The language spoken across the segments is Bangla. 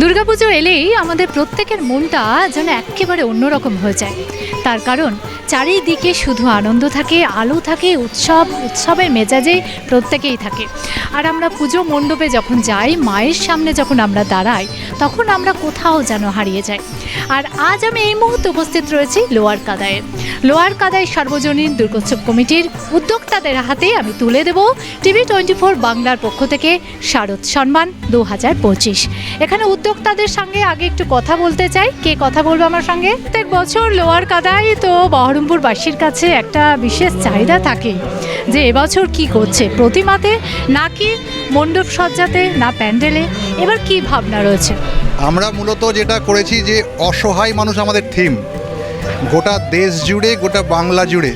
দুর্গাপুজো এলেই আমাদের প্রত্যেকের মনটা যেন একেবারে অন্যরকম হয়ে যায়। তার কারণ চারিদিকে শুধু আনন্দ থাকে, আলো থাকে, উৎসব, উৎসবের মেজাজে প্রত্যেকেই থাকে। আর আমরা পুজো মণ্ডপে যখন যাই, মায়ের সামনে যখন আমরা দাঁড়াই, তখন আমরা কোথাও যেন হারিয়ে যাই। আর আজ আমি এই মুহূর্তে উপস্থিত রয়েছি লোয়ার কাদায়ে। লোয়ার কাদায় সার্বজনীন দুর্গোৎসব কমিটির উদ্যোক্তাদের হাতে আমি তুলে দেব টিভি টোয়েন্টি ফোর বাংলার পক্ষ থেকে শারদ সম্মান দু হাজার পঁচিশ। এখানে উদ্যোক্তাদের সঙ্গে আগে একটু কথা বলতে চাই। কে কথা বলবে আমার সঙ্গে? প্রত্যেক বছর লোয়ার কাদায় তো বহরমপুরবাসীর কাছে একটা বিশেষ চাহিদা থাকে যে এবছর কি করছে? প্রতিমাতে নাকি মণ্ডপ সজ্জাতে না প্যান্ডেলে? এবার কি ভাবনা রয়েছে? আমরা মূলত যেটা করেছি যে অসহায় মানুষ আমাদের থিম, গোটা দেশ জুড়ে, গোটা বাংলা জুড়ে।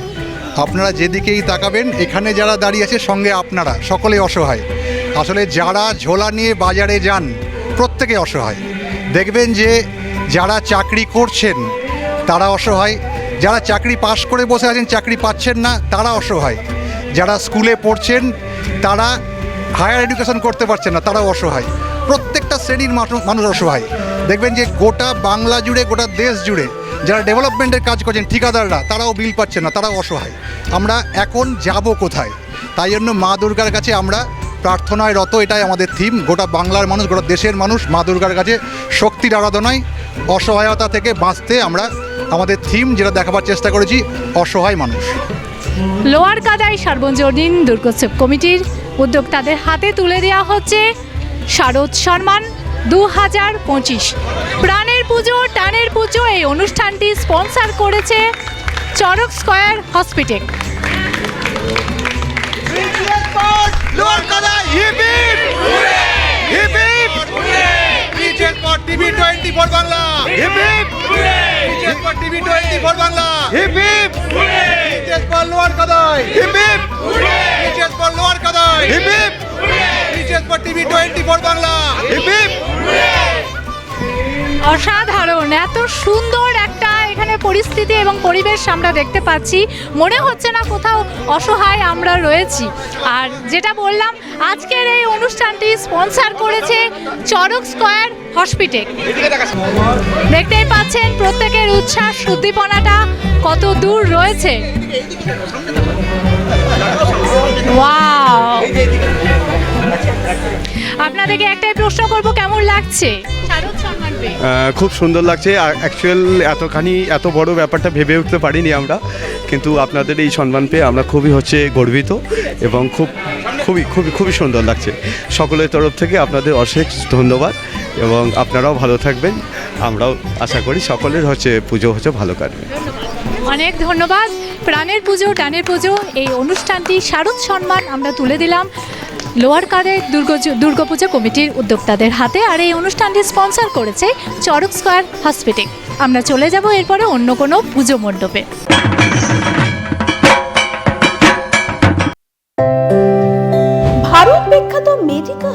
আপনারা যেদিকেই তাকাবেন, এখানে যারা দাঁড়িয়ে আছে, সঙ্গে আপনারা, সকলে অসহায়। আসলে যারা ঝোলা নিয়ে বাজারে যান, প্রত্যেকে অসহায়। দেখবেন যে যারা চাকরি করছেন, তারা অসহায়। যারা চাকরি পাশ করে বসে আছেন, চাকরি পাচ্ছেন না, তারা অসহায়। যারা স্কুলে পড়ছেন, তারা হায়ার এডুকেশন করতে পারছেন না, তারাও অসহায়। প্রত্যেকটা শ্রেণির মানুষ অসহায়। দেখবেন যে গোটা বাংলা জুড়ে, গোটা দেশ জুড়ে যারা ডেভেলপমেন্টের কাজ করছেন, ঠিকাদাররা, তারাও বিল পাচ্ছেন না, তারাও অসহায়। আমরা এখন যাব কোথায়? তাই জন্য মা দুর্গার কাছে আমরা প্রার্থনায় রত, এটাই আমাদের থিম গোটা বাংলার মানুষ, গোটা দেশের মানুষ মা দুর্গার কাছে শক্তির আরাধনায় অসহায়তা থেকে বাঁচতে আমরা আমাদের থিম যেটা দেখাবার চেষ্টা করেছি অসহায় মানুষ। লোয়ার কাদায় সার্বজনীন দুর্গোৎসব কমিটির উদ্যোক্তাদের হাতে তুলে দেওয়া হচ্ছে শারদ সম্মান দু হাজার পঁচিশ। প্রাণের পুজো টানের পুজো এই অনুষ্ঠানটি স্পন্সর করেছে চরক স্কয়ার হসপিটাল। লোয়ার কাদা হিপ হিপ হিপ হিপ রিচেস for TV 24 Bangla. Reaches twenty four 24 Bangla hip hip reaches বল লোয়ার কাদাই হিপ হিপ রিচেস বল লোয়ার কাদাই হিপ হিপ রিচেস বল টিভি 24 বাংলা। হিপ হিপ অসাধারণ এত সুন্দর একটা এখানে পরিস্থিতি এবং পরিবেশ আমরা দেখতে পাচ্ছি। মনে হচ্ছে না কোথাও অসহায় আমরা রয়েছি। আর যেটা বললাম, আজকের এই অনুষ্ঠানটি স্পন্সর করেছে চরক স্কয়ার হসপিটেল দেখতেই পাচ্ছেন, প্রত্যেকের উচ্ছ্বাস, উদ্দীপনাটা কত দূর রয়েছে। আপনাদেরকে একটাই প্রশ্ন করব কেমন লাগছে? শারদ সম্মান পেয়ে খুব সুন্দর লাগছে। অ্যাকচুয়াল এতখানি এত বড় ব্যাপারটা ভেবে উঠতে পারিনি আমরা। কিন্তু আপনাদের এই সম্মান পেয়ে আমরা খুবই হচ্ছে গর্বিত এবং খুব খুবই খুবই খুবই সুন্দর লাগছে। সকলের তরফ থেকে আপনাদের অশেষ ধন্যবাদ এবং আপনারাও ভালো থাকবেন। আমরাও আশা করি সকলের হচ্ছে পুজো হচ্ছে ভালো কাটবে। অনেক ধন্যবাদ। প্রাণের পুজো টানের পুজো এই অনুষ্ঠানটি শারদ সম্মান আমরা তুলে দিলাম। লোয়ার কাদের দুর্গাপূজা কমিটির উদ্যোক্তাদের হাতে আর এই অনুষ্ঠানটি স্পন্সর করেছে চরক স্কোয়ার হসপিটাল। আমরা চলে যাব এরপরে অন্য কোনো পুজো মণ্ডপে।